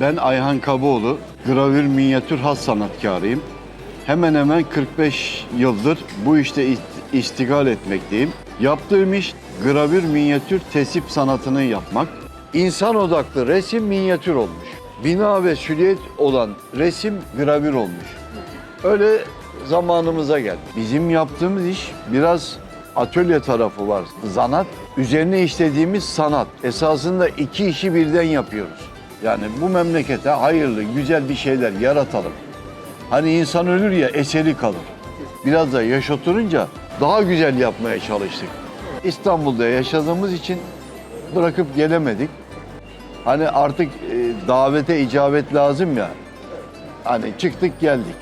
Ben Ayhan Kaboğlu, gravür minyatür has sanatkarıyım. Hemen hemen 45 yıldır bu işte ist- istigal etmekteyim. Yaptığım iş gravür minyatür tesip sanatını yapmak. İnsan odaklı resim minyatür olmuş. Bina ve süliyet olan resim gravür olmuş. Öyle zamanımıza geldi. Bizim yaptığımız iş biraz atölye tarafı var. Zanat, üzerine işlediğimiz sanat. Esasında iki işi birden yapıyoruz. Yani bu memlekete hayırlı, güzel bir şeyler yaratalım. Hani insan ölür ya eseri kalır. Biraz da yaş oturunca daha güzel yapmaya çalıştık. İstanbul'da yaşadığımız için bırakıp gelemedik. Hani artık e, davete icabet lazım ya. Hani çıktık geldik.